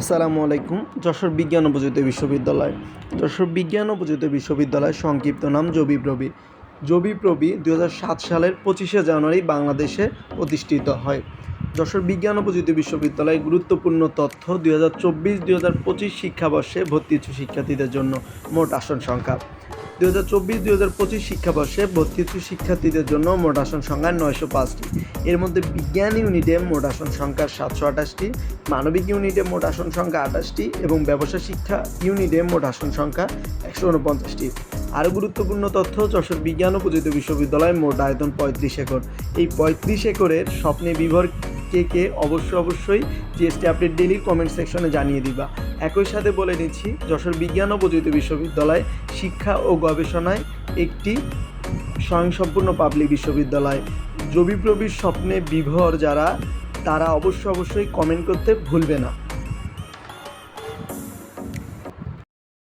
আসসালামু আলাইকুম, যশোর বিজ্ঞান ও প্রযুক্তি বিশ্ববিদ্যালয়। যশোর বিজ্ঞান ও প্রযুক্তি বিশ্ববিদ্যালয় সংক্ষিপ্ত নাম জবি প্রবি। জবি প্রবি দু সালের পঁচিশে জানুয়ারি বাংলাদেশে প্রতিষ্ঠিত হয়। যশোর বিজ্ঞান ও প্রযুক্তি বিশ্ববিদ্যালয়ে গুরুত্বপূর্ণ তথ্য দুই হাজার চব্বিশ দুই হাজার পঁচিশ শিক্ষাবর্ষে ভর্তি শিক্ষার্থীদের জন্য মোট আসন সংখ্যা। দুই হাজার চব্বিশ, দুই হাজার পঁচিশ শিক্ষাবর্ষে ভর্তি শিক্ষার্থীদের জন্য মোট আসন সংখ্যা নয়শো পাঁচটি। এর মধ্যে বিজ্ঞান ইউনিটে মোট আসন সংখ্যা সাতশো আঠাশটি, মানবিক ইউনিটে মোট আসন সংখ্যা আঠাশটি এবং ব্যবসা শিক্ষা ইউনিটে মোট আসন সংখ্যা একশো উনপঞ্চাশটি। আরও গুরুত্বপূর্ণ তথ্য, যশোর বিজ্ঞান ও প্রযুক্তি বিশ্ববিদ্যালয় মোট আয়তন পঁয়ত্রিশ একর। এই পঁয়ত্রিশ একরের স্বপ্নে বিভর কে কে অবশ্যই অবশ্যই জিএসটি আপডেট ডেলি কমেন্ট সেকশনে জানিয়ে দিবা। একই সাথে বলে নিচ্ছি, যশোর বিজ্ঞান ও প্রযুক্তি বিশ্ববিদ্যালয় শিক্ষা ও গবেষণায় একটি স্বয়ংসম্পূর্ণ পাবলিক বিশ্ববিদ্যালয়। জবিপ্রবির স্বপ্নে বিভর যারা, তারা অবশ্যই অবশ্যই কমেন্ট করতে ভুলবে না।